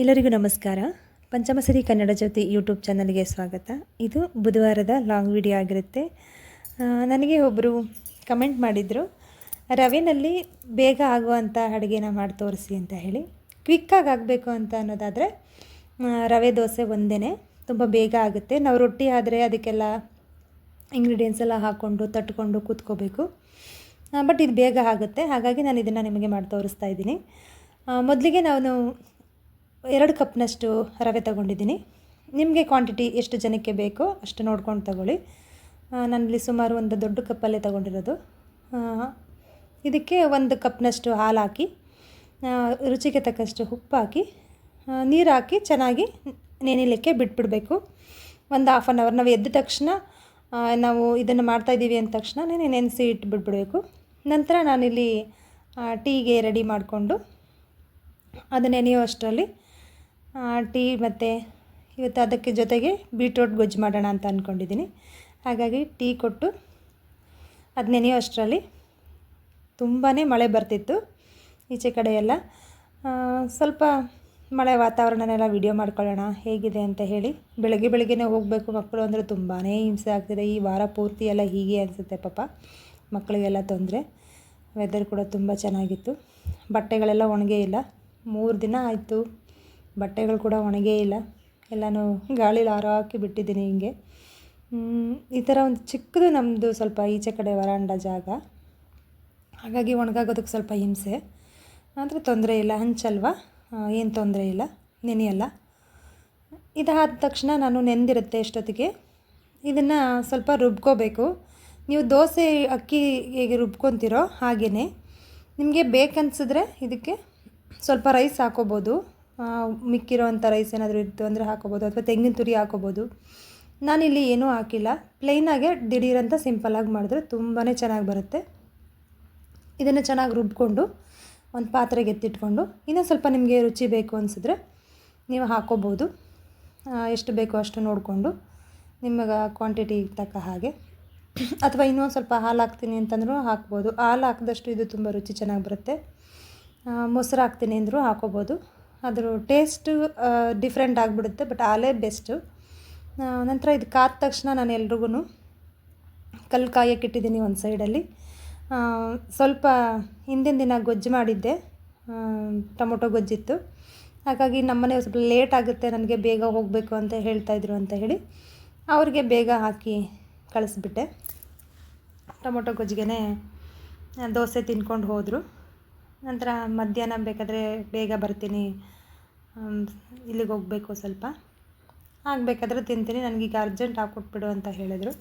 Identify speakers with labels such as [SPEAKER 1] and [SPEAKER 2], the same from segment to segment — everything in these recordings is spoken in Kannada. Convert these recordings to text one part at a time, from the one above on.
[SPEAKER 1] ಎಲ್ಲರಿಗೂ ನಮಸ್ಕಾರ. ಪಂಚಮಸರಿ ಕನ್ನಡ ಜ್ಯೋತಿ ಯೂಟ್ಯೂಬ್ ಚಾನಲ್ಗೆ ಸ್ವಾಗತ. ಇದು ಬುಧವಾರದ ಲಾಂಗ್ ವಿಡಿಯೋ ಆಗಿರುತ್ತೆ. ನನಗೆ ಒಬ್ಬರು ಕಮೆಂಟ್ ಮಾಡಿದರು, ರವೆನಲ್ಲಿ ಬೇಗ ಆಗುವಂಥ ಅಡುಗೆನ ಮಾಡಿ ತೋರಿಸಿ ಅಂತ ಹೇಳಿ. ಕ್ವಿಕ್ಕಾಗಿ ಆಗಬೇಕು ಅಂತ ಅನ್ನೋದಾದರೆ ರವೆ ದೋಸೆ ಒಂದೇ ತುಂಬ ಬೇಗ ಆಗುತ್ತೆ. ನಾವು ರೊಟ್ಟಿ ಆದರೆ ಅದಕ್ಕೆಲ್ಲ ಇಂಗ್ರೀಡಿಯೆಂಟ್ಸ್ ಎಲ್ಲ ಹಾಕ್ಕೊಂಡು ತಟ್ಕೊಂಡು ಕೂತ್ಕೋಬೇಕು. ಬಟ್ ಇದು ಬೇಗ ಆಗುತ್ತೆ. ಹಾಗಾಗಿ ನಾನು ಇದನ್ನು ನಿಮಗೆ ಮಾಡಿ ತೋರಿಸ್ತಾ ಇದ್ದೀನಿ. ಮೊದಲಿಗೆ ನಾನು ಎರಡು ಕಪ್ನಷ್ಟು ರವೆ ತಗೊಂಡಿದ್ದೀನಿ. ನಿಮಗೆ ಕ್ವಾಂಟಿಟಿ ಎಷ್ಟು ಜನಕ್ಕೆ ಬೇಕೋ ಅಷ್ಟು ನೋಡ್ಕೊಂಡು ತಗೊಳ್ಳಿ. ನಾನಿಲ್ಲಿ ಸುಮಾರು ಒಂದು ದೊಡ್ಡ ಕಪ್ಪಲ್ಲೇ ತಗೊಂಡಿರೋದು. ಇದಕ್ಕೆ ಒಂದು ಕಪ್ನಷ್ಟು ಹಾಲು ಹಾಕಿ ರುಚಿಗೆ ತಕ್ಕಷ್ಟು ಉಪ್ಪು ಹಾಕಿ ನೀರು ಹಾಕಿ ಚೆನ್ನಾಗಿ ನೆನಿಲಿಕ್ಕೆ ಬಿಟ್ಬಿಡಬೇಕು. ಒಂದು ಹಾಫ್ ಆನ್ ಅವರ್ ನಾವು ಎದ್ದ ತಕ್ಷಣ ನಾವು ಇದನ್ನು ಮಾಡ್ತಾಯಿದ್ದೀವಿ ಅಂದ ತಕ್ಷಣ ನೆನೆಸಿ ಇಟ್ಬಿಟ್ಬಿಡಬೇಕು ನಂತರ ನಾನಿಲ್ಲಿ ಟೀಗೆ ರೆಡಿ ಮಾಡಿಕೊಂಡು ಅದು ನೆನೆಯೋ ಅಷ್ಟರಲ್ಲಿ ಟೀ ಮತ್ತು ಇವತ್ತು ಅದಕ್ಕೆ ಜೊತೆಗೆ ಬೀಟ್ರೋಟ್ ಗೊಜ್ಜು ಮಾಡೋಣ ಅಂತ ಅಂದ್ಕೊಂಡಿದ್ದೀನಿ ಹಾಗಾಗಿ ಟೀ ಕೊಟ್ಟು ಅದು ನೆನೆಯೋ ಅಷ್ಟರಲ್ಲಿ ತುಂಬಾ ಮಳೆ ಬರ್ತಿತ್ತು ಈಚೆ ಕಡೆ ಸ್ವಲ್ಪ ಮಳೆ ವಾತಾವರಣನೆಲ್ಲ ವಿಡಿಯೋ ಮಾಡ್ಕೊಳ್ಳೋಣ, ಹೇಗಿದೆ ಅಂತ ಹೇಳಿ. ಬೆಳಗ್ಗೆ ಬೆಳಗ್ಗೆನೇ ಹೋಗಬೇಕು ಮಕ್ಕಳು ಅಂದರೆ ತುಂಬಾ ಹಿಂಸೆ ಆಗ್ತಿದೆ. ಈ ವಾರ ಪೂರ್ತಿ ಎಲ್ಲ ಹೀಗೆ ಅನಿಸುತ್ತೆ ಪಾಪ. ಮಕ್ಕಳಿಗೆಲ್ಲ ತೊಂದರೆ. ವೆದರ್ ಕೂಡ ತುಂಬ ಚೆನ್ನಾಗಿತ್ತು. ಬಟ್ಟೆಗಳೆಲ್ಲ ಒಣಗೇ ಇಲ್ಲ. ಮೂರು ದಿನ ಆಯಿತು. ಬಟ್ಟೆಗಳು ಕೂಡ ಒಣಗೇ ಇಲ್ಲ. ಎಲ್ಲನೂ ಗಾಳಿಲಿ ಹಾರಾಕಿ ಬಿಟ್ಟಿದ್ದೀನಿ ಹಿಂಗೆ. ಈ ಥರ ಒಂದು ಚಿಕ್ಕದು ನಮ್ಮದು ಸ್ವಲ್ಪ ಈಚೆ ಕಡೆ ವರಾಂಡ ಜಾಗ. ಹಾಗಾಗಿ ಒಣಗಾಗೋದಕ್ಕೆ ಸ್ವಲ್ಪ ಹಿಂಸೆ. ಆದರೆ ತೊಂದರೆ ಇಲ್ಲ. ಹಂಚಲ್ವಾ ಏನು ತೊಂದರೆ ಇಲ್ಲ. ನೆನೆಯಲ್ಲ. ಇದಾದ ತಕ್ಷಣ ನಾನು ನೆಂದಿರುತ್ತೆ ಎಷ್ಟೊತ್ತಿಗೆ. ಇದನ್ನು ಸ್ವಲ್ಪ ರುಬ್ಕೋಬೇಕು. ನೀವು ದೋಸೆ ಅಕ್ಕಿ ಹೇಗೆ ರುಬ್ಕೊತೀರೋ ಹಾಗೆಯೇ ನಿಮಗೆ ಬೇಕನ್ಸಿದ್ರೆ ಇದಕ್ಕೆ ಸ್ವಲ್ಪ ರೈಸ್ ಹಾಕೋಬೋದು. ಆ, ಮಿಕ್ಕಿರೋ ರೈಸ್ ಏನಾದರೂ ಇತ್ತು ಅಂದರೆ ಹಾಕೋಬೋದು ಅಥವಾ ತೆಂಗಿನ ತುರಿ ಹಾಕೋಬೋದು. ನಾನಿಲ್ಲಿ ಏನೂ ಹಾಕಿಲ್ಲ. ಪ್ಲೈನಾಗೆ ದಿಢೀರಂತ ಸಿಂಪಲ್ಲಾಗಿ ಮಾಡಿದ್ರೆ ತುಂಬಾ ಚೆನ್ನಾಗಿ ಬರುತ್ತೆ. ಇದನ್ನು ಚೆನ್ನಾಗಿ ರುಬ್ಕೊಂಡು ಒಂದು ಪಾತ್ರೆಗೆ ಎತ್ತಿಟ್ಕೊಂಡು ಇನ್ನೂ ಸ್ವಲ್ಪ ನಿಮಗೆ ರುಚಿ ಬೇಕು ಅನಿಸಿದ್ರೆ ನೀವು ಹಾಕೋಬೋದು. ಎಷ್ಟು ಬೇಕೋ ಅಷ್ಟು ನೋಡಿಕೊಂಡು ನಿಮಗೆ ಕ್ವಾಂಟಿಟಿ ತಕ್ಕ ಹಾಗೆ. ಅಥವಾ ಇನ್ನೂ ಸ್ವಲ್ಪ ಹಾಲು ಹಾಕ್ತೀನಿ ಅಂತಂದ್ರೂ ಹಾಕ್ಬೋದು. ಹಾಲು ಹಾಕಿದಷ್ಟು ಇದು ತುಂಬ ರುಚಿ ಚೆನ್ನಾಗಿ ಬರುತ್ತೆ. ಮೊಸರು ಹಾಕ್ತೀನಿ ಅಂದರೂ ಹಾಕೋಬೋದು. ಅದ್ರ ಟೇಸ್ಟು ಡಿಫ್ರೆಂಟ್ ಆಗಿಬಿಡುತ್ತೆ ಬಟ್ ಆಲೇ ಬೆಸ್ಟು ನಂತರ ಇದು ಕಾದ ತಕ್ಷಣ ನಾನು ಎಲ್ರಿಗೂ ಕಲ್ಲು ಕಾಯಕ್ಕೆ ಇಟ್ಟಿದ್ದೀನಿ ಒಂದು ಸೈಡಲ್ಲಿ. ಸ್ವಲ್ಪ ಹಿಂದಿನ ದಿನ ಗೊಜ್ಜು ಮಾಡಿದ್ದೆ ಟೊಮೊಟೊ ಗೊಜ್ಜಿತ್ತು. ಹಾಗಾಗಿ ನಮ್ಮನೆ ಸ್ವಲ್ಪ ಲೇಟ್ ಆಗುತ್ತೆ, ನನಗೆ ಬೇಗ ಹೋಗಬೇಕು ಅಂತ ಹೇಳ್ತಾಯಿದ್ರು ಅಂತ ಹೇಳಿ ಅವ್ರಿಗೆ ಬೇಗ ಹಾಕಿ ಕಳಿಸ್ಬಿಟ್ಟೆ. ಟೊಮೊಟೊ ಗೊಜ್ಜಿಗೆ ದೋಸೆ ತಿನ್ಕೊಂಡು ಹೋದರು. ನಂತರ ಮಧ್ಯಾಹ್ನ ಬೇಕಾದರೆ ಬೇಗ ಬರ್ತೀನಿ. ಇಲ್ಲಿಗೆ ಹೋಗಬೇಕು ಸ್ವಲ್ಪ. ಆಗಬೇಕಾದ್ರೆ ತಿಂತೀನಿ. ನನಗೀಗ ಅರ್ಜೆಂಟ್ ಹಾಕ್ಕೊಟ್ಬಿಡು ಅಂತ ಹೇಳಿದರು.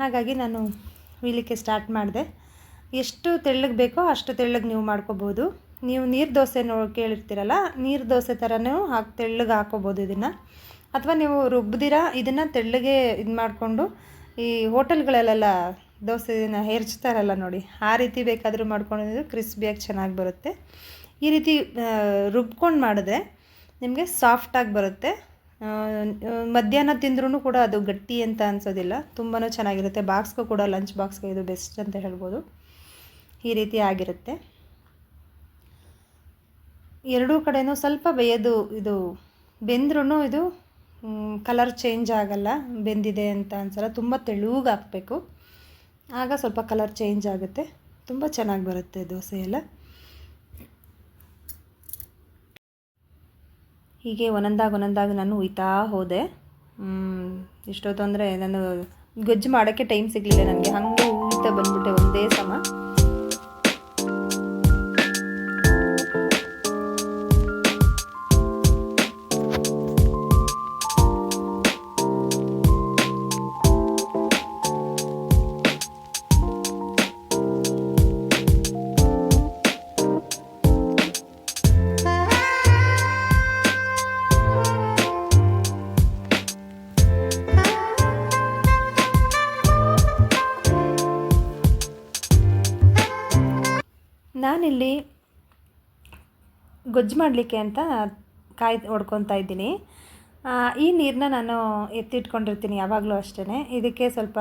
[SPEAKER 1] ಹಾಗಾಗಿ ನಾನು ಇಲ್ಲಿಕೆ ಸ್ಟಾರ್ಟ್ ಮಾಡಿದೆ. ಎಷ್ಟು ತೆಳ್ಳಗೆ ಬೇಕೋ ಅಷ್ಟು ತೆಳ್ಳಗೆ ನೀವು ಮಾಡ್ಕೋಬೋದು. ನೀವು ನೀರು ದೋಸೆ ನೋ, ಕೇಳಿರ್ತೀರಲ್ಲ, ನೀರು ದೋಸೆ ಥರನೂ ಹಾಕಿ, ತೆಳ್ಳಗೆ ಹಾಕೋಬೋದು ಇದನ್ನು. ಅಥವಾ ನೀವು ರುಬ್ಬದಿರ, ಇದನ್ನು ತೆಳ್ಳಗೆ ಇದು ಮಾಡಿಕೊಂಡು ಈ ಹೋಟೆಲ್ಗಳಲ್ಲೆಲ್ಲ ದೋಸೆನ ಹೆರ್ಚ್ತಾರಲ್ಲ ನೋಡಿ, ಆ ರೀತಿ ಬೇಕಾದರೂ ಮಾಡ್ಕೊಂಡಿದ್ದು ಕ್ರಿಸ್ಪಿಯಾಗಿ ಚೆನ್ನಾಗಿ ಬರುತ್ತೆ. ಈ ರೀತಿ ರುಬ್ಕೊಂಡು ಮಾಡಿದ್ರೆ ನಿಮಗೆ ಸಾಫ್ಟಾಗಿ ಬರುತ್ತೆ. ಮಧ್ಯಾಹ್ನ ತಿಂದ್ರೂ ಕೂಡ ಅದು ಗಟ್ಟಿ ಅಂತ ಅನ್ಸೋದಿಲ್ಲ ತುಂಬಾ ಚೆನ್ನಾಗಿರುತ್ತೆ. ಬಾಕ್ಸ್ಗೂ ಕೂಡ ಲಂಚ್ ಬಾಕ್ಸ್ಗೆ ಇದು ಬೆಸ್ಟ್ ಅಂತ ಹೇಳ್ಬೋದು. ಈ ರೀತಿ ಆಗಿರುತ್ತೆ. ಎರಡೂ ಕಡೆಯೂ ಸ್ವಲ್ಪ ಬೇಯೋದು, ಇದು ಬೆಂದ್ರೂ ಇದು ಕಲರ್ ಚೇಂಜ್ ಆಗಲ್ಲ, ಬೆಂದಿದೆ ಅಂತ ಅನ್ಸಲ್ಲ, ತುಂಬ ತೆಳುಗೆ ಹಾಕಬೇಕು ಆಗ ಸ್ವಲ್ಪ ಕಲರ್ ಚೇಂಜ್ ಆಗುತ್ತೆ. ತುಂಬ ಚೆನ್ನಾಗಿ ಬರುತ್ತೆ ದೋಸೆ ಎಲ್ಲ ಹೀಗೆ ಒಂದೊಂದಾಗಿ ಒಂದೊಂದಾಗಿ ನಾನು ಉಯ್ತಾ ಹೋದೆ. ಇಷ್ಟೊತ್ತು ಅಂದರೆ ನಾನು ಗೊಜ್ಜು ಮಾಡೋಕ್ಕೆ ಟೈಮ್ ಸಿಗಲಿಲ್ಲ ನನಗೆ. ಹಂಗೆ ಉಯ್ತಾ ಬಂದ್ಬಿಟ್ಟೆ ಒಂದೇ ಸಮ. ಗೊಜ್ಜು ಮಾಡಲಿಕ್ಕೆ ಅಂತ ಕಾಯಿ ಹೊಡ್ಕೊತಾ ಇದ್ದೀನಿ. ಈ ನೀರನ್ನ ನಾನು ಎತ್ತಿಟ್ಕೊಂಡಿರ್ತೀನಿ ಯಾವಾಗಲೂ ಅಷ್ಟೇ ಇದಕ್ಕೆ ಸ್ವಲ್ಪ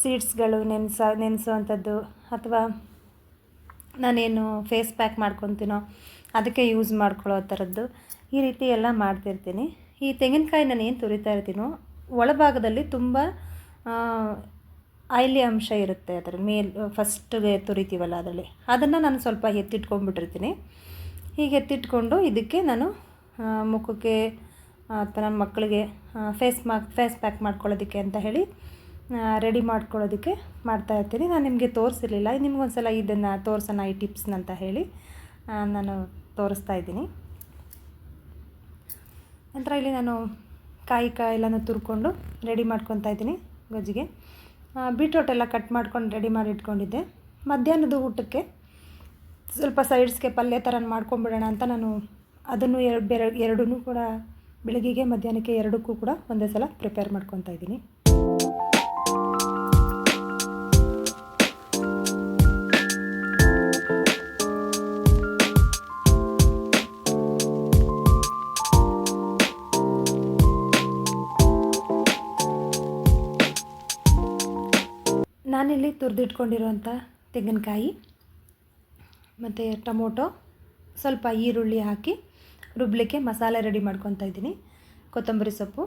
[SPEAKER 1] ಸೀಡ್ಸ್ಗಳು ನೆನೆಸ ನೆನೆಸೋ ಅಂಥದ್ದು ಅಥವಾ ನಾನೇನು ಫೇಸ್ ಪ್ಯಾಕ್ ಮಾಡ್ಕೊತೀನೋ ಅದಕ್ಕೆ ಯೂಸ್ ಮಾಡ್ಕೊಳ್ಳೋ ಥರದ್ದು ಈ ರೀತಿ ಎಲ್ಲ ಮಾಡ್ತಿರ್ತೀನಿ. ಈ ತೆಂಗಿನಕಾಯಿ ನಾನು ಏನು ತುರಿತಾ ಇರ್ತೀನೋ ಒಳಭಾಗದಲ್ಲಿ ತುಂಬ ಆಯ್ಲಿ ಅಂಶ ಇರುತ್ತೆ ಅದರ ಮೇಲೆ ಫಸ್ಟ್ಗೆ ತುರಿತೀವಲ್ಲ ಅದರಲ್ಲಿ. ಅದನ್ನು ನಾನು ಸ್ವಲ್ಪ ಎತ್ತಿಟ್ಕೊಂಡ್ಬಿಟ್ಟಿರ್ತೀನಿ. ಹೀಗೆ ಎತ್ತಿಟ್ಕೊಂಡು ಇದಕ್ಕೆ ನಾನು ಮುಖಕ್ಕೆ ಅಥವಾ ನನ್ನ ಮಕ್ಕಳಿಗೆ ಫೇಸ್ ಮಾ ಫೇಸ್ ಪ್ಯಾಕ್ ಮಾಡ್ಕೊಳ್ಳೋದಕ್ಕೆ ಅಂತ ಹೇಳಿ ರೆಡಿ ಮಾಡ್ಕೊಳ್ಳೋದಕ್ಕೆ ಮಾಡ್ತಾ ಇರ್ತೀನಿ. ನಾನು ನಿಮಗೆ ತೋರಿಸಿರಲಿಲ್ಲ. ನಿಮ್ಗೊಂದ್ಸಲ ಇದನ್ನು ತೋರಿಸೋಣ, ಈ ಟಿಪ್ಸ್ನ ಅಂತ ಹೇಳಿ ನಾನು ತೋರಿಸ್ತಾ ಇದ್ದೀನಿ. ನಂತರ ಇಲ್ಲಿ ನಾನು ಕಾಯಿ ಕಾಯಿ ಎಲ್ಲನೂ ತುರ್ಕೊಂಡು ರೆಡಿ ಮಾಡ್ಕೊತಾ ಇದ್ದೀನಿ ಗೊಜ್ಜಿಗೆ. ಬೀಟ್ರೋಟ್ ಎಲ್ಲ ಕಟ್ ಮಾಡ್ಕೊಂಡು ರೆಡಿ ಮಾಡಿ ಇಟ್ಕೊಂಡಿದ್ದೆ. ಮಧ್ಯಾಹ್ನದ ಊಟಕ್ಕೆ ಸ್ವಲ್ಪ ಸೈಡ್ಸ್ಗೆ ಪಲ್ಯ ಥರ ಮಾಡ್ಕೊಂಬಿಡೋಣ ಅಂತ ನಾನು ಅದನ್ನು ಎರಡು, ಬೇರೆ ಎರಡೂ ಕೂಡ ಬೆಳಗ್ಗೆಗೆ ಮಧ್ಯಾಹ್ನಕ್ಕೆ ಎರಡಕ್ಕೂ ಕೂಡ ಒಂದೇ ಸಲ ಪ್ರಿಪೇರ್ ಮಾಡ್ಕೊತಾ ಇದ್ದೀನಿ. ನಾನಿಲ್ಲಿ ತುರಿದಿಟ್ಕೊಂಡಿರುವಂಥ ತೆಂಗಿನಕಾಯಿ. ಮತ್ತು ಟೊಮೊಟೊ, ಸ್ವಲ್ಪ ಈರುಳ್ಳಿ ಹಾಕಿ ರುಬ್ಬಲಿಕ್ಕೆ ಮಸಾಲೆ ರೆಡಿ ಮಾಡ್ಕೊತಾ ಇದ್ದೀನಿ. ಕೊತ್ತಂಬರಿ ಸೊಪ್ಪು.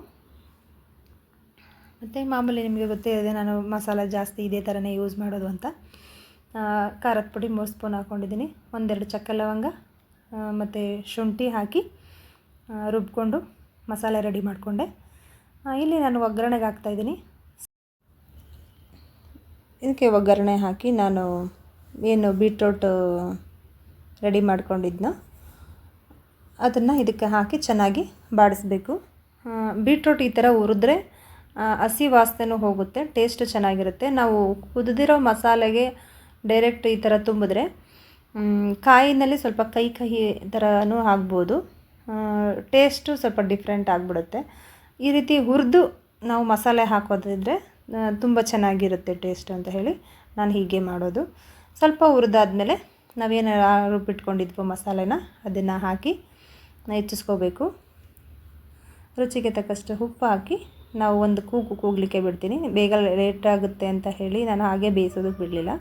[SPEAKER 1] ಮತ್ತು ಮಾಮೂಲಿ ನಿಮಗೆ ಗೊತ್ತೇ ಇದೆ ನಾನು ಮಸಾಲೆ ಜಾಸ್ತಿ ಇದೇ ಥರನೇ ಯೂಸ್ ಮಾಡೋದು ಅಂತ. ಖಾರದ ಪುಡಿ ಮೂರು ಸ್ಪೂನ್ ಹಾಕ್ಕೊಂಡಿದ್ದೀನಿ. ಒಂದೆರಡು ಚಕ್ಕೆ ಲವಂಗ ಮತ್ತು ಶುಂಠಿ ಹಾಕಿ ರುಬ್ಕೊಂಡು ಮಸಾಲೆ ರೆಡಿ ಮಾಡಿಕೊಂಡೆ. ಇಲ್ಲಿ ನಾನು ಒಗ್ಗರಣೆಗೆ ಹಾಕ್ತಾಯಿದ್ದೀನಿ ಇದಕ್ಕೆ ಒಗ್ಗರಣೆ ಹಾಕಿ ನಾನು ಏನು ಬೀಟ್ರೋಟ್ ರೆಡಿ ಮಾಡ್ಕೊಂಡಿದ್ನೋ. ಅದನ್ನು ಇದಕ್ಕೆ ಹಾಕಿ ಚೆನ್ನಾಗಿ ಬಾಡಿಸ್ಬೇಕು. ಬೀಟ್ರೋಟ್ ಈ ಥರ ಹುರಿದ್ರೆ ಹಸಿ ವಾಸನೆನೂ ಹೋಗುತ್ತೆ, ಟೇಸ್ಟ್ ಚೆನ್ನಾಗಿರುತ್ತೆ. ನಾವು ಕುದಿದಿರೋ ಮಸಾಲೆಗೆ ಡೈರೆಕ್ಟ್ ಈ ಥರ ತುಂಬಿದ್ರೆ ಕಾಯಿನಲ್ಲಿ ಸ್ವಲ್ಪ ಕೈ ಕಹಿ ಥರನೂ ಆಗ್ಬೋದು. ಟೇಸ್ಟು ಸ್ವಲ್ಪ ಡಿಫ್ರೆಂಟ್ ಆಗಿಬಿಡುತ್ತೆ. ಈ ರೀತಿ ಹುರಿದು ನಾವು ಮಸಾಲೆ ಹಾಕೋದಿದ್ರೆ ತುಂಬ ಚೆನ್ನಾಗಿರುತ್ತೆ ಟೇಸ್ಟ್ ಅಂತ ಹೇಳಿ ನಾನು ಹೀಗೆ ಮಾಡೋದು. ಸ್ವಲ್ಪ ಹುರಿದಾದ್ಮೇಲೆ ನಾವೇನು ರುಬ್ಬಿಟ್ಕೊಂಡಿದ್ವೋ ಮಸಾಲೆನ, ಅದನ್ನು ಹಾಕಿ ಹೆಚ್ಚಿಸ್ಕೋಬೇಕು. ರುಚಿಗೆ ತಕ್ಕಷ್ಟು ಉಪ್ಪು ಹಾಕಿ ನಾವು ಒಂದು ಕೂಗು ಕೂಗಲಿಕ್ಕೆ ಬಿಡ್ತೀನಿ. ಬೇಗ ಲೇಟ್ ಆಗುತ್ತೆ ಅಂತ ಹೇಳಿ ನಾನು ಹಾಗೆ ಬೇಯಿಸೋದಕ್ಕೆ ಬಿಡಲಿಲ್ಲ.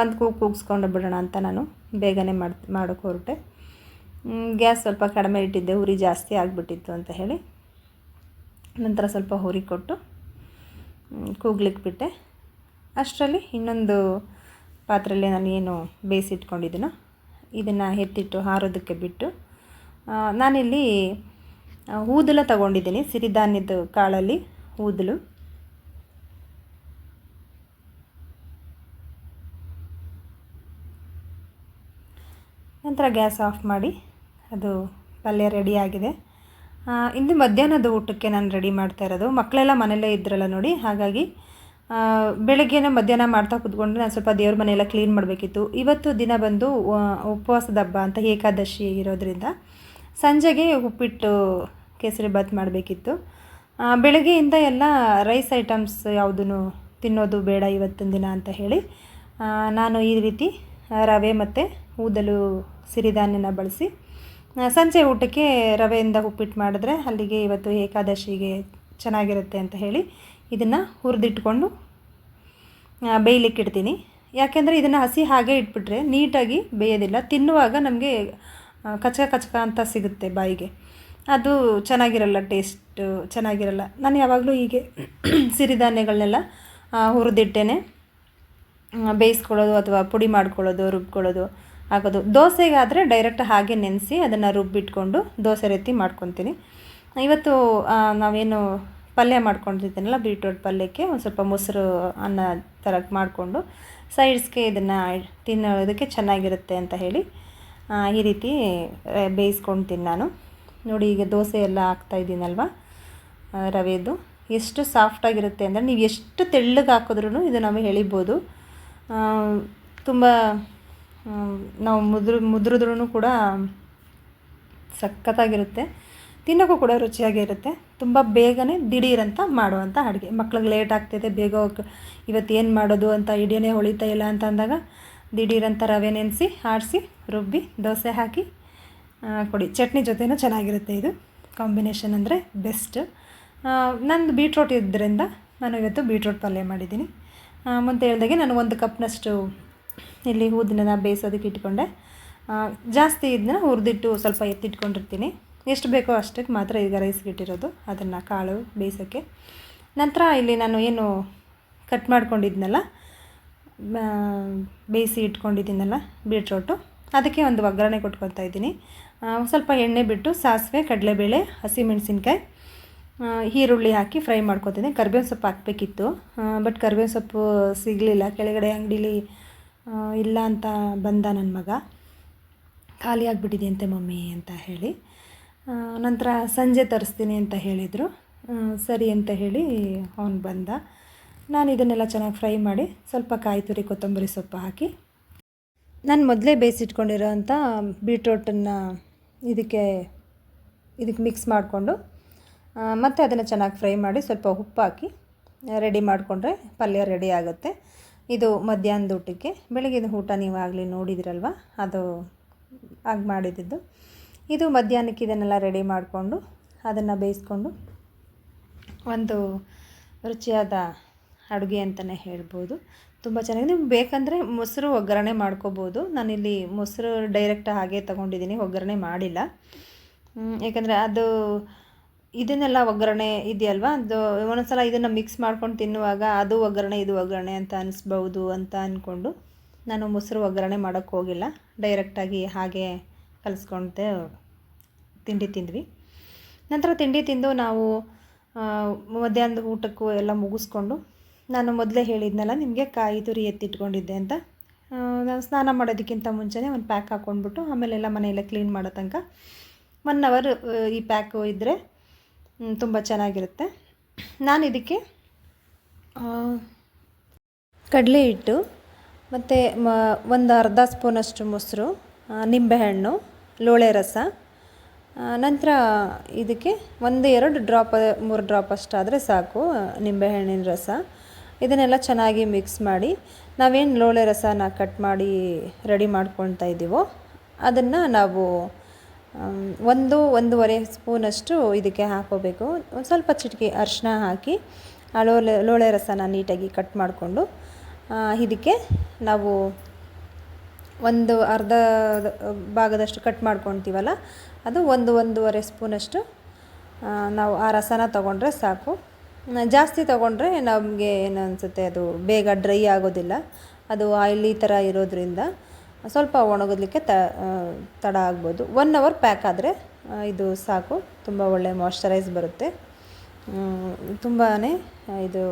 [SPEAKER 1] ಒಂದು ಕೂಗು ಕೂಗಿಸ್ಕೊಂಡು ಬಿಡೋಣ ಅಂತ ನಾನು ಬೇಗನೆ ಮಾಡಿ ಮಾಡೋಕ್ಕೆ ಹೊರಟೆ. ಗ್ಯಾಸ್ ಸ್ವಲ್ಪ ಕಡಿಮೆ ಇಟ್ಟಿದ್ದೆ, ಉರಿ ಜಾಸ್ತಿ ಆಗಿಬಿಟ್ಟಿತ್ತು ಅಂತ ಹೇಳಿ. ನಂತರ ಸ್ವಲ್ಪ ಹುರಿ ಕೊಟ್ಟು ಕೂಗ್ಲಿಕ್ಕೆ ಬಿಟ್ಟೆ. ಅಷ್ಟರಲ್ಲಿ ಇನ್ನೊಂದು ಪಾತ್ರೆಯಲ್ಲಿ ನಾನು ಏನು ಬೇಯಿಸಿಟ್ಕೊಂಡಿದ್ದೀನೋ ಇದನ್ನು ಎತ್ತಿಟ್ಟು ಹಾರೋದಕ್ಕೆ ಬಿಟ್ಟು ನಾನಿಲ್ಲಿ ಊದಲು ತಗೊಂಡಿದ್ದೀನಿ ಸಿರಿಧಾನ್ಯದ ಕಾಳಲ್ಲಿ ಊದಲು. ನಂತರ ಗ್ಯಾಸ್ ಆಫ್ ಮಾಡಿ ಅದು ಪಲ್ಯ ರೆಡಿ ಆಗಿದೆ. ಆ, ಇಂದು ಮಧ್ಯಾಹ್ನದ ಊಟಕ್ಕೆ ನಾನು ರೆಡಿ ಮಾಡ್ತಾ ಇರೋದು. ಮಕ್ಕಳೆಲ್ಲ ಮನೆಯಲ್ಲೇ ಇದ್ರಲ್ಲ ನೋಡಿ ಹಾಗಾಗಿ ಬೆಳಗ್ಗೆನೇ ಮಧ್ಯಾಹ್ನ ಮಾಡ್ತಾ ಕೂತ್ಕೊಂಡು ನಾನು ಸ್ವಲ್ಪ ದೇವ್ರ ಮನೆಯೆಲ್ಲ ಕ್ಲೀನ್ ಮಾಡಬೇಕಿತ್ತು. ಇವತ್ತು ದಿನ ಬಂದು ಉಪವಾಸದ ಹಬ್ಬ ಅಂತ ಏಕಾದಶಿ ಇರೋದ್ರಿಂದ ಸಂಜೆಗೆ ಉಪ್ಪಿಟ್ಟು, ಕೇಸರಿ ಬಾತ್ ಮಾಡಬೇಕಿತ್ತು. ಬೆಳಗ್ಗೆಯಿಂದ ಎಲ್ಲ ರೈಸ್ ಐಟಮ್ಸ್ ಯಾವುದೂ ತಿನ್ನೋದು ಬೇಡ ಇವತ್ತಿನ ದಿನ ಅಂತ ಹೇಳಿ ನಾನು ಈ ರೀತಿ ರವೆ ಮತ್ತು ಊದಲು ಸಿರಿಧಾನ್ಯನ ಬಳಸಿ ಸಂಜೆ ಊಟಕ್ಕೆ ರವೆಯಿಂದ ಉಪ್ಪಿಟ್ಟು ಮಾಡಿದ್ರೆ ಅಲ್ಲಿಗೆ ಇವತ್ತು ಏಕಾದಶಿಗೆ ಚೆನ್ನಾಗಿರುತ್ತೆ ಅಂತ ಹೇಳಿ ಇದನ್ನು ಹುರಿದಿಟ್ಕೊಂಡು ಬೇಯಲಿಕ್ಕೆ ಇಡ್ತೀನಿ. ಯಾಕೆಂದರೆ ಇದನ್ನು ಹಸಿ ಹಾಗೆ ಇಟ್ಬಿಟ್ರೆ ನೀಟಾಗಿ ಬೇಯೋದಿಲ್ಲ. ತಿನ್ನುವಾಗ ನಮಗೆ ಕಚಕ ಕಚಕ ಅಂತ ಸಿಗುತ್ತೆ ಬಾಯಿಗೆ. ಅದು ಚೆನ್ನಾಗಿರಲ್ಲ, ಟೇಸ್ಟು ಚೆನ್ನಾಗಿರಲ್ಲ. ನಾನು ಯಾವಾಗಲೂ ಹೀಗೆ ಸಿರಿಧಾನ್ಯಗಳನ್ನೆಲ್ಲ ಹುರಿದಿಟ್ಟೇನೆ ಬೇಯಿಸ್ಕೊಳ್ಳೋದು ಅಥವಾ ಪುಡಿ ಮಾಡ್ಕೊಳ್ಳೋದು, ರುಬ್ಕೊಳ್ಳೋದು ಆಗೋದು ದೋಸೆಗಾದರೆ ಡೈರೆಕ್ಟ್ ಹಾಗೆ ನೆನೆಸಿ ಅದನ್ನು ರುಬ್ಬಿಟ್ಕೊಂಡು ದೋಸೆ ರೀತಿ ಮಾಡ್ಕೊತೀನಿ. ಇವತ್ತು ನಾವೇನು ಪಲ್ಯ ಮಾಡ್ಕೊಂಡಿದ್ದೀನಲ್ಲ ಬೀಟ್ರೋಟ್ ಪಲ್ಯಕ್ಕೆ, ಒಂದು ಸ್ವಲ್ಪ ಮೊಸರು, ಅನ್ನ ಥರ ಮಾಡಿಕೊಂಡು ಸೈಡ್ಸ್ಗೆ ಇದನ್ನು ತಿನ್ನೋದಕ್ಕೆ ಚೆನ್ನಾಗಿರುತ್ತೆ ಅಂತ ಹೇಳಿ ಈ ರೀತಿ ಬೇಯಿಸ್ಕೊಳ್ತೀನಿ ನಾನು. ನೋಡಿ, ಈಗ ದೋಸೆ ಎಲ್ಲ ಹಾಕ್ತಾಯಿದ್ದೀನಲ್ವ ರವೆದು. ಎಷ್ಟು ಸಾಫ್ಟಾಗಿರುತ್ತೆ ಅಂದರೆ ನೀವು ಎಷ್ಟು ತೆಳ್ಳಗೆ ಹಾಕಿದ್ರೂ ಇದು ನಾವು ಹೇಳಿಬೋದು ತುಂಬ ನಾವು ಮುದ್ರ ಮುದ್ರಿದ್ರೂ ಕೂಡ ಸಖತ್ತಾಗಿರುತ್ತೆ. ತಿನ್ನೋಕ್ಕೂ ಕೂಡ ರುಚಿಯಾಗಿರುತ್ತೆ ತುಂಬ ಬೇಗನೆ ದಿಢೀರಂತ ಮಾಡುವಂಥ ಅಡುಗೆ. ಮಕ್ಳಿಗೆ ಲೇಟ್ ಆಗ್ತಿದೆ, ಬೇಗ ಇವತ್ತು ಏನು ಮಾಡೋದು ಅಂತ ಇಡಿಯೇ ಹೊಳಿತಾ ಇಲ್ಲ ಅಂತ ಅಂದಾಗ ದಿಢೀರಂತ ರವೆ ನೆನೆಸಿ, ಆಡಿಸಿ, ರುಬ್ಬಿ, ದೋಸೆ ಹಾಕಿ ಕೊಡಿ. ಚಟ್ನಿ ಜೊತೆನೂ ಚೆನ್ನಾಗಿರುತ್ತೆ ಇದು. ಕಾಂಬಿನೇಷನ್ ಅಂದರೆ ಬೆಸ್ಟ್ ನಂದು ಬೀಟ್ರೋಟ್ ಇದ್ದರಿಂದ ನಾನು ಇವತ್ತು ಬೀಟ್ರೋಟ್ ಪಲ್ಯ ಮಾಡಿದ್ದೀನಿ. ಮುಂದೆ ಹೇಳ್ದಾಗೆ ನಾನು ಒಂದು ಕಪ್ನಷ್ಟು ಇಲ್ಲಿ ಊದಿನ ಬೇಯಿಸೋದಕ್ಕೆ ಇಟ್ಕೊಂಡೆ. ಜಾಸ್ತಿ ಇದನ್ನ ಹುರಿದಿಟ್ಟು ಸ್ವಲ್ಪ ಎತ್ತಿಟ್ಕೊಂಡಿರ್ತೀನಿ. ಎಷ್ಟು ಬೇಕೋ ಅಷ್ಟಕ್ಕೆ ಮಾತ್ರ ಈಗ ರೈಸ್ಗೆ ಇಟ್ಟಿರೋದು. ಅದನ್ನು ಕಾಳು ಬೇಯಿಸೋಕ್ಕೆ. ನಂತರ ಇಲ್ಲಿ ನಾನು ಏನು ಕಟ್ ಮಾಡ್ಕೊಂಡಿದ್ನಲ್ಲ ಬೇಯಿಸಿ ಇಟ್ಕೊಂಡಿದ್ದೀನಲ್ಲ ಬೀಟ್ರೋಟು ಅದಕ್ಕೆ ಒಂದು ಒಗ್ಗರಣೆ ಕೊಟ್ಕೊತಾ ಇದ್ದೀನಿ. ಸ್ವಲ್ಪ ಎಣ್ಣೆ ಬಿಟ್ಟು ಸಾಸಿವೆ, ಕಡಲೆಬೇಳೆ, ಹಸಿಮೆಣಸಿನ್ಕಾಯಿ ಈರುಳ್ಳಿ ಹಾಕಿ ಫ್ರೈ ಮಾಡ್ಕೊತೀನಿ ಕರ್ಬೇವಿನ ಸೊಪ್ಪು ಹಾಕಬೇಕಿತ್ತು. ಬಟ್ ಕರ್ಬೇವಿನ ಸೊಪ್ಪು ಸಿಗಲಿಲ್ಲ. ಕೆಳಗಡೆ ಅಂಗಡೀಲಿ ಇಲ್ಲ ಅಂತ ಬಂದ ನನ್ನ ಮಗ. ಖಾಲಿ ಆಗಿಬಿಟ್ಟಿದೆಯಂತೆ ಮಮ್ಮಿ ಅಂತ ಹೇಳಿ. ನಂತರ ಸಂಜೆ ತರಿಸ್ತೀನಿ ಅಂತ ಹೇಳಿದರು. ಸರಿ ಅಂತ ಹೇಳಿ ಅವನು ಬಂದ. ನಾನು ಇದನ್ನೆಲ್ಲ ಚೆನ್ನಾಗಿ ಫ್ರೈ ಮಾಡಿ ಸ್ವಲ್ಪ ಕಾಯಿ ತುರಿ ಕೊತ್ತಂಬರಿ ಸೊಪ್ಪು ಹಾಕಿ. ನಾನು ಮೊದಲೇ ಬೇಯಿಸಿಟ್ಕೊಂಡಿರೋ ಅಂಥ ಬೀಟ್ರೋಟನ್ನು ಇದಕ್ಕೆ ಇದಕ್ಕೆ ಮಿಕ್ಸ್ ಮಾಡಿಕೊಂಡು ಮತ್ತು ಅದನ್ನು ಚೆನ್ನಾಗಿ ಫ್ರೈ ಮಾಡಿ ಸ್ವಲ್ಪ ಉಪ್ಪು ಹಾಕಿ ರೆಡಿ ಮಾಡಿಕೊಂಡ್ರೆ ಪಲ್ಯ ರೆಡಿ ಆಗುತ್ತೆ. ಇದು ಮಧ್ಯಾಹ್ನದ ಊಟಕ್ಕೆ. ಬೆಳಗಿನ ಊಟ ನೀವು ಆಗಲಿ ನೋಡಿದಿರಲ್ವ? ಅದು ಆಗಿ ಮಾಡಿದ್ದು. ಇದು ಮಧ್ಯಾಹ್ನಕ್ಕೆ ಇದನ್ನೆಲ್ಲ ರೆಡಿ ಮಾಡಿಕೊಂಡು ಅದನ್ನು ಬೇಯಿಸ್ಕೊಂಡು ಒಂದು ರುಚಿಯಾದ ಅಡುಗೆ ಅಂತಲೇ ಹೇಳ್ಬೋದು. ತುಂಬ ಚೆನ್ನಾಗಿ ನಿಮ್ಗೆ ಬೇಕಂದರೆ ಮೊಸರು ಒಗ್ಗರಣೆ ಮಾಡ್ಕೋಬೋದು. ನಾನಿಲ್ಲಿ ಮೊಸರು ಡೈರೆಕ್ಟ್ ಹಾಗೆ ತೊಗೊಂಡಿದ್ದೀನಿ, ಒಗ್ಗರಣೆ ಮಾಡಿಲ್ಲ. ಯಾಕಂದರೆ ಅದು ಇದನ್ನೆಲ್ಲ ಒಗ್ಗರಣೆ ಇದೆಯಲ್ವಾ? ಅದು ಒಂದೊಂದ್ಸಲ ಇದನ್ನು ಮಿಕ್ಸ್ ಮಾಡ್ಕೊಂಡು ತಿನ್ನುವಾಗ ಅದು ಒಗ್ಗರಣೆ, ಇದು ಒಗ್ಗರಣೆ ಅಂತ ಅನಿಸ್ಬೌದು ಅಂತ ಅಂದ್ಕೊಂಡು ನಾನು ಮೊಸರು ಒಗ್ಗರಣೆ ಮಾಡೋಕ್ಕೋಗಿಲ್ಲ ಡೈರೆಕ್ಟಾಗಿ ಹಾಗೆ ಕಲಿಸ್ಕೊಂಡೆ ತಿಂಡಿ ತಿಂದ್ವಿ. ನಂತರ ತಿಂಡಿ ತಿಂದು ನಾವು ಮಧ್ಯಾಹ್ನದ ಊಟಕ್ಕೂ ಎಲ್ಲ ಮುಗಿಸ್ಕೊಂಡು ನಾನು ಮೊದಲೇ ಹೇಳಿದ್ನಲ್ಲ, ನಿಮಗೆ ಕಾಯಿ ತುರಿ ಎತ್ತಿಟ್ಕೊಂಡಿದ್ದೆ ಅಂತ. ನಾನು ಸ್ನಾನ ಮಾಡೋದಕ್ಕಿಂತ ಮುಂಚೆನೇ ಒಂದು ಪ್ಯಾಕ್ ಹಾಕ್ಕೊಂಡ್ಬಿಟ್ಟು ಆಮೇಲೆಲ್ಲ ಮನೆಯೆಲ್ಲ ಕ್ಲೀನ್ ಮಾಡೋ ತನಕ ಒನ್ ಅವರ್ ಈ ಪ್ಯಾಕು ಇದ್ದರೆ ತುಂಬ ಚೆನ್ನಾಗಿರುತ್ತೆ. ನಾನು ಇದಕ್ಕೆ ಕಡಲೆ ಹಿಟ್ಟು ಮತ್ತು ಒಂದು ಅರ್ಧ ಸ್ಪೂನಷ್ಟು ಮೊಸರು ನಿಂಬೆಹಣ್ಣು, ಲೋಳೆ ರಸ. ನಂತರ ಇದಕ್ಕೆ ಒಂದು ಎರಡು ಡ್ರಾಪ್, ಮೂರು ಡ್ರಾಪ್ ಅಷ್ಟಾದರೆ ಸಾಕು ನಿಂಬೆಹಣ್ಣಿನ ರಸ. ಇದನ್ನೆಲ್ಲ ಚೆನ್ನಾಗಿ ಮಿಕ್ಸ್ ಮಾಡಿ ನಾವೇನು ಲೋಳೆ ರಸನ ಕಟ್ ಮಾಡಿ ರೆಡಿ ಮಾಡ್ಕೊಳ್ತಾ ಇದ್ದೀವೋ ಅದನ್ನು ನಾವು ಒಂದು, ಒಂದೂವರೆ ಸ್ಪೂನಷ್ಟು ಇದಕ್ಕೆ ಹಾಕೋಬೇಕು. ಒಂದು ಸ್ವಲ್ಪ ಚಿಟಿಕೆ ಅರಿಶಿನ ಹಾಕಿ ಆ ಲೋಳೆ ಲೋಳೆ ರಸನ ನೀಟಾಗಿ ಕಟ್ ಮಾಡಿಕೊಂಡು ಇದಕ್ಕೆ ನಾವು ಒಂದು ಅರ್ಧ ಭಾಗದಷ್ಟು ಕಟ್ ಮಾಡ್ಕೊತೀವಲ್ಲ ಅದು ಒಂದು ಒಂದೂವರೆ ಸ್ಪೂನಷ್ಟು ನಾವು ಆ ರಸನ ತೊಗೊಂಡ್ರೆ ಸಾಕು. ಜಾಸ್ತಿ ತೊಗೊಂಡ್ರೆ ನಮಗೆ ಏನು ಅನಿಸುತ್ತೆ, ಅದು ಬೇಗ ಡ್ರೈ ಆಗೋದಿಲ್ಲ. ಅದು ಆಯಿಲಿ ಥರ ಇರೋದ್ರಿಂದ ಸ್ವಲ್ಪ ಒಣಗೋದಕ್ಕೆ ತ ತಡ ಆಗ್ಬೋದು. ಒನ್ ಅವರ್ ಪ್ಯಾಕ್ ಆದರೆ ಇದು ಸಾಕು. ತುಂಬ ಒಳ್ಳೆ ಮಾಯ್ಶ್ಚರೈಸ್ ಬರುತ್ತೆ. ತುಂಬಾ ಇದು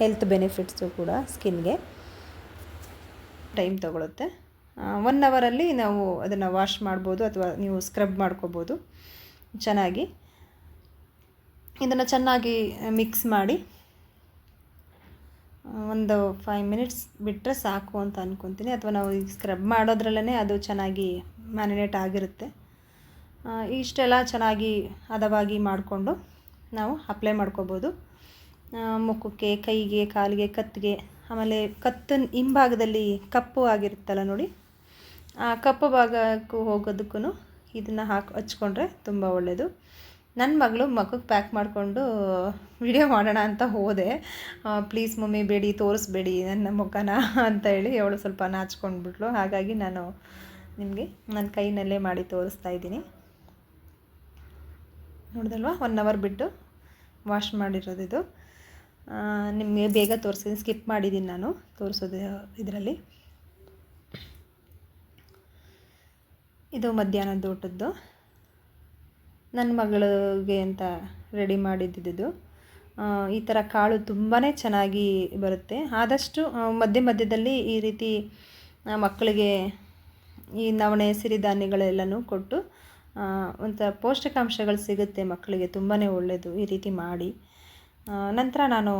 [SPEAKER 1] ಹೆಲ್ತ್ ಬೆನಿಫಿಟ್ಸು ಕೂಡ ಸ್ಕಿನ್ಗೆ. ಟೈಮ್ ತಗೊಳುತ್ತೆ. ಒನ್ ಅವರಲ್ಲಿ ನಾವು ಅದನ್ನು ವಾಶ್ ಮಾಡ್ಬೋದು ಅಥವಾ ನೀವು ಸ್ಕ್ರಬ್ ಮಾಡ್ಕೋಬೋದು. ಚೆನ್ನಾಗಿ. ಇದನ್ನು ಚೆನ್ನಾಗಿ ಮಿಕ್ಸ್ ಮಾಡಿ ಒಂದು ಫೈವ್ ಮಿನಿಟ್ಸ್ ಬಿಟ್ಟರೆ ಸಾಕು ಅಂತ ಅಂದ್ಕೊತೀನಿ ಅಥವಾ ನಾವು ಈಗ ಸ್ಕ್ರಬ್ ಮಾಡೋದ್ರಲ್ಲೇ ಅದು ಚೆನ್ನಾಗಿ ಮ್ಯಾರಿನೇಟ್ ಆಗಿರುತ್ತೆ. ಇಷ್ಟೆಲ್ಲ ಚೆನ್ನಾಗಿ ಹದವಾಗಿ ಮಾಡಿಕೊಂಡು ನಾವು ಅಪ್ಲೈ ಮಾಡ್ಕೋಬೋದು. ಮುಖಕ್ಕೆ, ಕೈಗೆ, ಕಾಲಿಗೆ, ಕತ್ತಿಗೆ, ಆಮೇಲೆ ಕತ್ತಿನ ಹಿಂಭಾಗದಲ್ಲಿ ಕಪ್ಪು ಆಗಿರುತ್ತಲ್ಲ ನೋಡಿ ಕಪ್ಪು ಭಾಗಕ್ಕೂ ಹೋಗೋದಕ್ಕೂ ಇದನ್ನು ಹಾಕಿ, ಹಚ್ಕೊಂಡ್ರೆ ತುಂಬ ಒಳ್ಳೆಯದು ನನ್ನ ಮಗಳು ಮಖಕ್ಕೆ ಪ್ಯಾಕ್ ಮಾಡಿಕೊಂಡು ವಿಡಿಯೋ ಮಾಡೋಣ ಅಂತ ಹೋದೆ. ಪ್ಲೀಸ್ ಮಮ್ಮಿ, ಬೇಡಿ, ತೋರಿಸ್ಬೇಡಿ ನನ್ನ ಮುಖನ ಅಂತ ಹೇಳಿ ಅವಳು ಸ್ವಲ್ಪ ನಾಚ್ಕೊಂಡ್ಬಿಟ್ಲು ಹಾಗಾಗಿ ನಾನು ನಿಮಗೆ ನನ್ನ ಕೈನಲ್ಲೇ ಮಾಡಿ ತೋರಿಸ್ತಾ ಇದ್ದೀನಿ. ನೋಡಿದಲ್ವಾ ಒನ್ ಅವರ್ ಬಿಟ್ಟು ವಾಶ್ ಮಾಡಿರೋದು ಇದು ನಿಮಗೆ ಬೇಗ ತೋರಿಸಿದ್ದೀನಿ ಸ್ಕಿಪ್ ಮಾಡಿದ್ದೀನಿ ನಾನು ತೋರಿಸೋದು ಇದರಲ್ಲಿ. ಇದು ಮಧ್ಯಾಹ್ನದ ಊಟದ್ದು. ನನ್ನ ಮಗಳಿಗೆ ಅಂತ ರೆಡಿ ಮಾಡಿದ್ದಿದ್ದು. ಈ ಥರ ಕಾಳು ತುಂಬಾ ಚೆನ್ನಾಗಿ ಬರುತ್ತೆ. ಆದಷ್ಟು ಮಧ್ಯ ಮಧ್ಯದಲ್ಲಿ ಈ ರೀತಿ ಮಕ್ಕಳಿಗೆ ಈ ನವಣೆ, ಸಿರಿಧಾನ್ಯಗಳೆಲ್ಲನೂ ಕೊಟ್ಟು ಒಂಥರ ಪೌಷ್ಟಿಕಾಂಶಗಳು ಸಿಗುತ್ತೆ ಮಕ್ಕಳಿಗೆ ತುಂಬಾ ಒಳ್ಳೆಯದು ಈ ರೀತಿ ಮಾಡಿ. ನಂತರ ನಾನು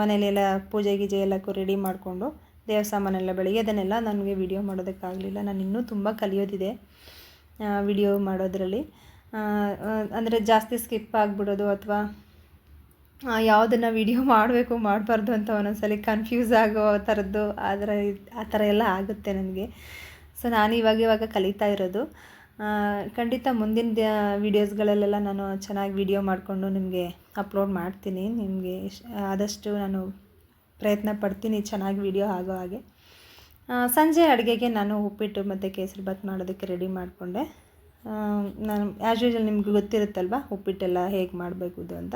[SPEAKER 1] ಮನೇಲೆಲ್ಲ ಪೂಜೆ ಗೀಜೆ ಎಲ್ಲಕ್ಕೂ ರೆಡಿ ಮಾಡಿಕೊಂಡು ದೇವ ಸಾಮಾನೆಲ್ಲ ಬೆಳಿಗ್ಗೆ ಅದನ್ನೆಲ್ಲ ನನಗೆ ವಿಡಿಯೋ ಮಾಡೋದಕ್ಕಾಗಲಿಲ್ಲ. ನಾನು ಇನ್ನೂ ತುಂಬ ಕಲಿಯೋದಿದೆ ವಿಡಿಯೋ ಮಾಡೋದರಲ್ಲಿ. ಅಂದರೆ ಜಾಸ್ತಿ ಸ್ಕಿಪ್ ಆಗಿಬಿಡೋದು ಅಥವಾ ಯಾವುದನ್ನು ವಿಡಿಯೋ ಮಾಡಬೇಕು ಮಾಡಬಾರ್ದು ಅಂತ ಒಂದೊಂದ್ಸಲಿ ಕನ್ಫ್ಯೂಸ್ ಆಗೋ ಥರದ್ದು ಅದರ ಆ ಥರ ಎಲ್ಲ ಆಗುತ್ತೆ ನನಗೆ. ಸೊ ನಾನು ಇವಾಗ ಇವಾಗ ಕಲಿತಾ ಇರೋದು. ಖಂಡಿತ ಮುಂದಿನ ವೀಡಿಯೋಸ್ಗಳಲ್ಲೆಲ್ಲ ನಾನು ಚೆನ್ನಾಗಿ ವಿಡಿಯೋ ಮಾಡಿಕೊಂಡು ನಿಮಗೆ ಅಪ್ಲೋಡ್ ಮಾಡ್ತೀನಿ. ನಿಮಗೆ ಆದಷ್ಟು ನಾನು ಪ್ರಯತ್ನ ಪಡ್ತೀನಿ, ಚೆನ್ನಾಗಿ ವಿಡಿಯೋ ಆಗೋ ಹಾಗೆ. ಸಂಜೆ ಅಡುಗೆಗೆ ನಾನು ಉಪ್ಪಿಟ್ಟು ಮತ್ತು ಕೇಸರಿ ಬಾತ್ ಮಾಡೋದಕ್ಕೆ ರೆಡಿ ಮಾಡಿಕೊಂಡೆ. ನಾನು ಆ್ಯಸ್ ಯೂಶಲ್ ನಿಮ್ಗೆ ಗೊತ್ತಿರುತ್ತಲ್ವ ಉಪ್ಪಿಟ್ಟೆಲ್ಲ ಹೇಗೆ ಮಾಡಬೇಕು ಇದು ಅಂತ.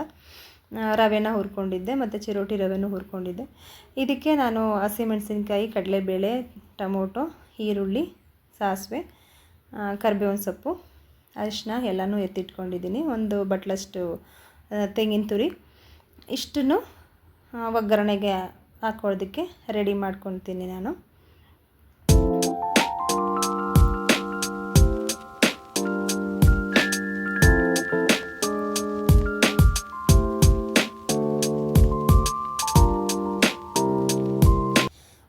[SPEAKER 1] ರವೆನ ಹುರ್ಕೊಂಡಿದ್ದೆ ಮತ್ತು ಚಿರೋಟಿ ರವೆನೂ ಹುರ್ಕೊಂಡಿದ್ದೆ. ಇದಕ್ಕೆ ನಾನು ಹಸಿಮೆಣಸಿನ್ಕಾಯಿ ಕಡಲೆಬೇಳೆ, ಟೊಮೊಟೊ, ಈರುಳ್ಳಿ, ಸಾಸಿವೆ ಕರ್ಬೇವಿನ ಸೊಪ್ಪು ಅರಿಶಿನ ಎಲ್ಲನೂ ಎತ್ತಿಟ್ಕೊಂಡಿದ್ದೀನಿ. ಒಂದು ಬಟ್ಲಷ್ಟು ತೆಂಗಿನ ತುರಿ. ಇಷ್ಟನ್ನು ಒಗ್ಗರಣೆಗೆ ಹಾಕೊಳ್ಳೋದಕ್ಕೆ ರೆಡಿ ಮಾಡ್ಕೊತೀನಿ ನಾನು.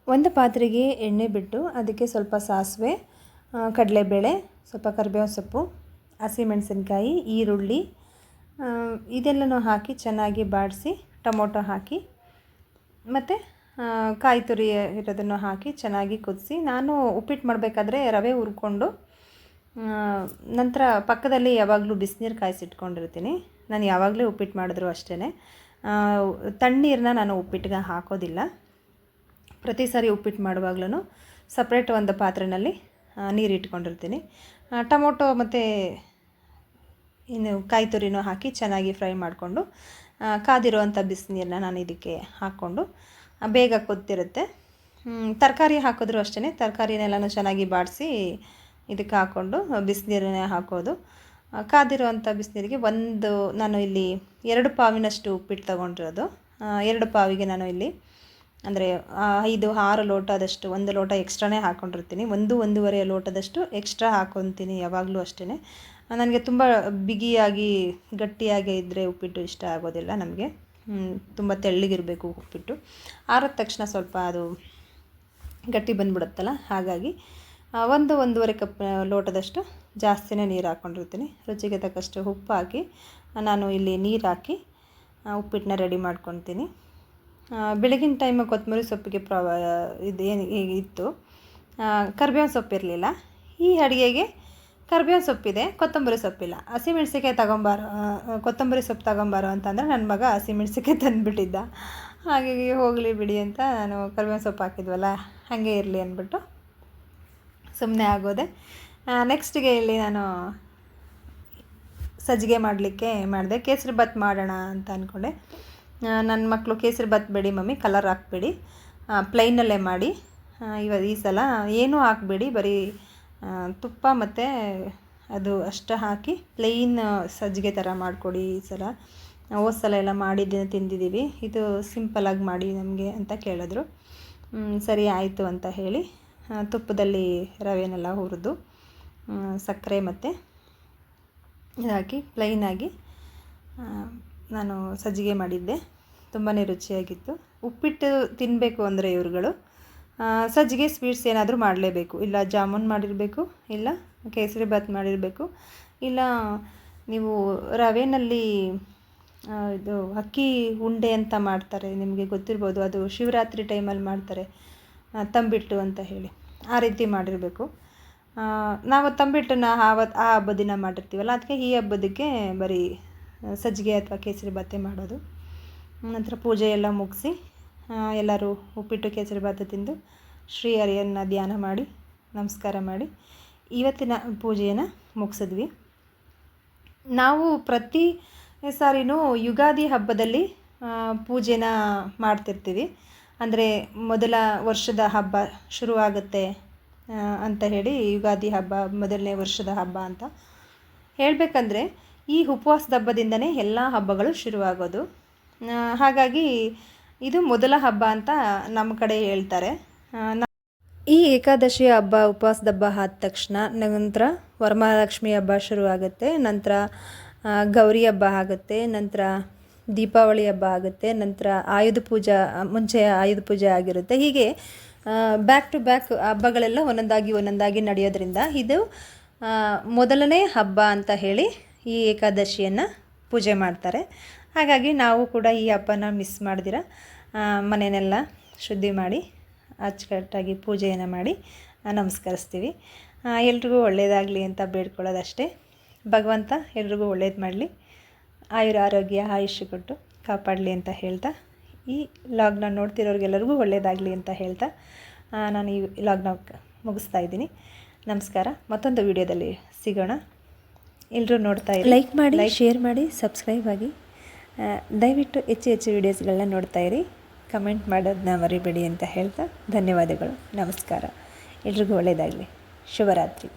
[SPEAKER 1] ಒಂದು ಪಾತ್ರೆಗೆ ಎಣ್ಣೆ ಬಿಟ್ಟು ಅದಕ್ಕೆ ಸ್ವಲ್ಪ ಸಾಸಿವೆ ಕಡಲೆಬೇಳೆ, ಸ್ವಲ್ಪ ಕರಿಬೇವಿನ ಸೊಪ್ಪು, ಹಸಿಮೆಣಸಿನ್ಕಾಯಿ, ಈರುಳ್ಳಿ ಇದೆಲ್ಲನೂ ಹಾಕಿ ಚೆನ್ನಾಗಿ ಬಾಡಿಸಿ ಟೊಮೊಟೊ ಹಾಕಿ, ಮತ್ತು ಕಾಯಿ ತುರಿ ಇರೋದನ್ನು ಹಾಕಿ ಚೆನ್ನಾಗಿ ಕುದಿಸಿ, ನಾನು ಉಪ್ಪಿಟ್ಟು ಮಾಡಬೇಕಾದ್ರೆ ರವೆ ಹುರ್ಕೊಂಡು ನಂತರ ಪಕ್ಕದಲ್ಲಿ ಯಾವಾಗಲೂ ಬಿಸಿನೀರು ಕಾಯಿಸಿಟ್ಕೊಂಡಿರ್ತೀನಿ. ನಾನು ಯಾವಾಗಲೂ ಉಪ್ಪಿಟ್ಟು ಮಾಡಿದ್ರು ಅಷ್ಟೇ ತಣ್ಣೀರನ್ನ ನಾನು ಉಪ್ಪಿಟ್ಟಿಗೆ ಹಾಕೋದಿಲ್ಲ. ಪ್ರತಿ ಸಾರಿ ಉಪ್ಪಿಟ್ಟು ಮಾಡುವಾಗ್ಲೂ ಸಪ್ರೇಟ್ ಒಂದು ಪಾತ್ರೆಯಲ್ಲಿ ನೀರು ಇಟ್ಕೊಂಡಿರ್ತೀನಿ. ಟೊಮೊಟೊ ಮತ್ತು, ಇನ್ನು ಕಾಯಿ ತುರಿನೂ ಹಾಕಿ ಚೆನ್ನಾಗಿ ಫ್ರೈ ಮಾಡಿಕೊಂಡು ಕಾದಿರುವಂಥ ಬಿಸಿನೀರನ್ನ ನಾನು ಇದಕ್ಕೆ ಹಾಕ್ಕೊಂಡು ಬೇಗ ಕೊತ್ತಿರುತ್ತೆ ತರಕಾರಿ ಹಾಕಿದ್ರು ಅಷ್ಟೇ ತರಕಾರಿನೆಲ್ಲನೂ ಚೆನ್ನಾಗಿ ಬಾಡಿಸಿ ಇದಕ್ಕೆ ಹಾಕ್ಕೊಂಡು, ಬಿಸಿನೀರನ್ನೇ ಹಾಕೋದು. ಕಾದಿರುವಂಥ ಬಿಸಿನೀರಿಗೆ ಒಂದು, ನಾನು ಇಲ್ಲಿ ಎರಡು ಪಾವಿನಷ್ಟು ಉಪ್ಪಿಟ್ಟು ತೊಗೊಂಡಿರೋದು. ಎರಡು ಪಾವಿಗೆ ನಾನು ಇಲ್ಲಿ ಅಂದರೆ ಐದು, ಆರು ಲೋಟದಷ್ಟು, ಒಂದು ಲೋಟ ಎಕ್ಸ್ಟ್ರಾನೇ ಹಾಕ್ಕೊಂಡಿರ್ತೀನಿ ಒಂದು, ಒಂದೂವರೆ ಲೋಟದಷ್ಟು ಎಕ್ಸ್ಟ್ರಾ ಹಾಕೊತೀನಿ ಯಾವಾಗಲೂ ಅಷ್ಟೇ ನನಗೆ ತುಂಬ ಬಿಗಿಯಾಗಿ, ಗಟ್ಟಿಯಾಗಿ ಇದ್ದರೆ ಉಪ್ಪಿಟ್ಟು ಇಷ್ಟ ಆಗೋದಿಲ್ಲ ನಮಗೆ. ತುಂಬ ತೆಳ್ಳಗಿರಬೇಕು ಉಪ್ಪಿಟ್ಟು. ಆರಿದ ತಕ್ಷಣ ಸ್ವಲ್ಪ ಅದು ಗಟ್ಟಿ ಬಂದ್ಬಿಡುತ್ತಲ್ಲ, ಹಾಗಾಗಿ ಒಂದು ಒಂದೂವರೆ ಕಪ್ ಲೋಟದಷ್ಟು ಜಾಸ್ತಿನೇ ನೀರು ಹಾಕ್ಕೊಂಡಿರ್ತೀನಿ ರುಚಿಗೆ ತಕ್ಕಷ್ಟು ಉಪ್ಪು ಹಾಕಿ, ನಾನು ಇಲ್ಲಿ ನೀರು ಹಾಕಿ ಉಪ್ಪಿಟ್ಟನ್ನ ರೆಡಿ ಮಾಡ್ಕೊತೀನಿ. ಬೆಳಗಿನ ಟೈಮ್ ಕೊತ್ತಂಬರಿ ಸೊಪ್ಪಿಗೆ ಪ್ರವ ಏನು ಇತ್ತು. ಕರ್ಬೇವಿನ ಸೊಪ್ಪು ಇರಲಿಲ್ಲ. ಈ ಅಡುಗೆಗೆ ಕರ್ಬೇವಿನ ಸೊಪ್ಪಿದೆ, ಕೊತ್ತಂಬರಿ ಸೊಪ್ಪಿಲ್ಲ. ಹಸಿಮೆಣ್ಸಿಕಾಯಿ ತಗೊಂಬಾರೋ ಕೊತ್ತಂಬರಿ ಸೊಪ್ಪು ತಗೊಂಬಾರೋ ಅಂತಂದರೆ ನನ್ನ ಮಗ ಹಸಿಮೆಣ್ಸಿಕಾಯಿ ತಂದುಬಿಟ್ಟಿದ್ದ. ಹಾಗಾಗಿ ಹೋಗಲಿ ಬಿಡಿ ಅಂತ ನಾನು ಕರ್ಬೇವಿನ ಸೊಪ್ಪು ಹಾಕಿದ್ವಲ್ಲ, ಹಾಗೆ ಇರಲಿ ಅಂದ್ಬಿಟ್ಟು ಸುಮ್ಮನೆ ಆಗೋದೆ. ನೆಕ್ಸ್ಟಿಗೆ ಇಲ್ಲಿ ನಾನು ಸಜ್ಜಿಗೆ ಮಾಡಲಿಕ್ಕೆ ಮಾಡಿದೆ. ಕೇಸರಿ ಭಾತ್ ಮಾಡೋಣ ಅಂತ ಅಂದ್ಕೊಂಡೆ ನನ್ನ ಮಕ್ಕಳು ಕೇಸರಿ ಭಾತ್ ಬೇಡಿ ಮಮ್ಮಿ, ಕಲರ್ ಹಾಕ್ಬೇಡಿ. ಪ್ಲೈನಲ್ಲೇ ಮಾಡಿ. ಇವಾಗ ಇವ ಈ ಸಲ ಏನೂ ಹಾಕಬೇಡಿ, ಬರೀ ತುಪ್ಪ ಮತ್ತು ಅದು ಅಷ್ಟು ಹಾಕಿ ಪ್ಲೈನ್ ಸಜ್ಜಿಗೆ ಥರ ಮಾಡಿಕೊಡಿ ಈ ಸಲ. ಹೋದ ಸಲ ಎಲ್ಲ ಮಾಡಿದ್ದೇನೆ, ತಿಂದಿದ್ದೀವಿ. ಇದು ಸಿಂಪಲಾಗಿ ಮಾಡಿ ನಮಗೆ ಅಂತ ಕೇಳಿದ್ರು. ಸರಿ ಆಯಿತು ಅಂತ ಹೇಳಿ ತುಪ್ಪದಲ್ಲಿ ರವೆನೆಲ್ಲ ಹುರಿದು ಸಕ್ಕರೆ ಮತ್ತು ಇದಾಕಿ ಪ್ಲೈನಾಗಿ ನಾನು ಸಜ್ಜಿಗೆ ಮಾಡಿದ್ದೆ. ತುಂಬಾ ರುಚಿಯಾಗಿತ್ತು. ಉಪ್ಪಿಟ್ಟು ತಿನ್ನಬೇಕು ಅಂದರೆ ಇವ್ರುಗಳು. ಸಜ್ಜಿಗೆ ಸ್ವೀಟ್ಸ್ ಏನಾದರೂ ಮಾಡಲೇಬೇಕು. ಇಲ್ಲ ಜಾಮೂನ್ ಮಾಡಿರಬೇಕು, ಇಲ್ಲ ಕೇಸರಿ ಬಾತ್ ಮಾಡಿರಬೇಕು, ಇಲ್ಲ ನೀವು ರವೆನಲ್ಲಿ ಇದು ಅಕ್ಕಿ ಉಂಡೆ ಅಂತ ಮಾಡ್ತಾರೆ, ನಿಮಗೆ ಗೊತ್ತಿರ್ಬೋದು, ಅದು ಶಿವರಾತ್ರಿ ಟೈಮಲ್ಲಿ ಮಾಡ್ತಾರೆ ತಂಬಿಟ್ಟು ಅಂತ ಹೇಳಿ. ಆ ರೀತಿ ಮಾಡಿರಬೇಕು. ನಾವು ತಂಬಿಟ್ಟನ್ನ ಆವತ್ತು ಆ ಹಬ್ಬದ ದಿನ ಮಾಡಿರ್ತೀವಲ್ಲ, ಅದಕ್ಕೆ ಈ ಹಬ್ಬದಕ್ಕೆ ಬರೀ ಸಜ್ಜಿಗೆ ಅಥವಾ ಕೇಸರಿ ಬಾತೆ ಮಾಡೋದು. ನಂತರ ಪೂಜೆ ಎಲ್ಲ ಮುಗಿಸಿ ಎಲ್ಲರೂ ಉಪ್ಪಿಟ್ಟು ಕೇಸರಿ ಬಾತು ತಿಂದು ಶ್ರೀ ಹರಿಯನ್ನ ಧ್ಯಾನ ಮಾಡಿ, ನಮಸ್ಕಾರ ಮಾಡಿ ಇವತ್ತಿನ ಪೂಜೆಯನ್ನು ಮುಗಿಸಿದ್ವಿ. ನಾವು ಪ್ರತಿ ಸಾರಿನೂ ಯುಗಾದಿ ಹಬ್ಬದಲ್ಲಿ ಪೂಜೆನ ಮಾಡ್ತಿರ್ತೀವಿ. ಅಂದರೆ ಮೊದಲ ವರ್ಷದ ಹಬ್ಬ ಶುರುವಾಗುತ್ತೆ ಅಂತ ಹೇಳಿ ಯುಗಾದಿ ಹಬ್ಬ ಮೊದಲನೇ ವರ್ಷದ ಹಬ್ಬ ಅಂತ ಹೇಳಬೇಕಂದ್ರೆ ಈ ಉಪವಾಸದ ಹಬ್ಬದಿಂದನೇ ಎಲ್ಲ ಹಬ್ಬಗಳು ಶುರುವಾಗೋದು. ಹಾಗಾಗಿ ಇದು ಮೊದಲ ಹಬ್ಬ ಅಂತ ನಮ್ಮ ಕಡೆ ಹೇಳ್ತಾರೆ. ಈ ಏಕಾದಶಿ ಹಬ್ಬ ಉಪವಾಸದ ಹಬ್ಬ ಆದ ತಕ್ಷಣ ನಂತರ ವರಮಹಾಲಕ್ಷ್ಮಿ ಹಬ್ಬ ಶುರುವಾಗುತ್ತೆ. ನಂತರ ಗೌರಿ ಹಬ್ಬ ಆಗುತ್ತೆ. ನಂತರ ದೀಪಾವಳಿ ಹಬ್ಬ ಆಗುತ್ತೆ. ನಂತರ ಆಯುಧ ಪೂಜಾ ಮುಂಚೆ ಆಯುಧ ಪೂಜೆ ಆಗಿರುತ್ತೆ. ಹೀಗೆ ಬ್ಯಾಕ್ ಟು ಬ್ಯಾಕ್ ಹಬ್ಬಗಳೆಲ್ಲ ಒಂದೊಂದಾಗಿ ಒಂದೊಂದಾಗಿ ನಡೆಯೋದ್ರಿಂದ ಇದು ಮೊದಲನೇ ಹಬ್ಬ ಅಂತ ಹೇಳಿ ಈ ಏಕಾದಶಿಯನ್ನು ಪೂಜೆ ಮಾಡ್ತಾರೆ. ಹಾಗಾಗಿ ನಾವು ಕೂಡ ಈ ಹಬ್ಬನ ಮಿಸ್ ಮಾಡಿದಿರ? ಮನೆಯನ್ನೆಲ್ಲ ಶುದ್ಧಿ ಮಾಡಿ ಅಚ್ಚುಕಟ್ಟಾಗಿ ಪೂಜೆಯನ್ನು ಮಾಡಿ ನಮಸ್ಕರಿಸ್ತೀವಿ. ಎಲ್ರಿಗೂ ಒಳ್ಳೆಯದಾಗಲಿ ಅಂತ ಬೇಡ್ಕೊಳ್ಳೋದಷ್ಟೇ. ಭಗವಂತ ಎಲ್ರಿಗೂ ಒಳ್ಳೇದು ಮಾಡಲಿ. ಆಯುರ ಆರೋಗ್ಯ ಆಯುಷ್ಯ ಕೊಟ್ಟು ಕಾಪಾಡಲಿ ಅಂತ ಹೇಳ್ತಾ ಈ ಲಾಗ್ನ ನೋಡ್ತಿರೋರಿಗೆಲ್ಲರಿಗೂ ಒಳ್ಳೆಯದಾಗಲಿ ಅಂತ ಹೇಳ್ತಾ ನಾನು ಈ ಲಾಗ್ನ ಮುಗಿಸ್ತಾ ಇದ್ದೀನಿ. ನಮಸ್ಕಾರ. ಮತ್ತೊಂದು ವಿಡಿಯೋದಲ್ಲಿ ಸಿಗೋಣ. ಎಲ್ಲರೂ ನೋಡ್ತಾ ಇರಿ. ಲೈಕ್ ಮಾಡಿ ಶೇರ್ ಮಾಡಿ ಸಬ್ಸ್ಕ್ರೈಬ್ ಆಗಿ. ದಯವಿಟ್ಟು ಹೆಚ್ಚು ಹೆಚ್ಚು ವೀಡಿಯೋಸ್ಗಳನ್ನ ನೋಡ್ತಾ ಇರಿ. ಕಮೆಂಟ್ ಮಾಡೋದನ್ನ ಮರಿಬೇಡಿ ಅಂತ ಹೇಳ್ತಾ ಧನ್ಯವಾದಗಳು. ನಮಸ್ಕಾರ. ಎಲ್ರಿಗೂ ಒಳ್ಳೆಯದಾಗಲಿ ಶುಭರಾತ್ರಿ.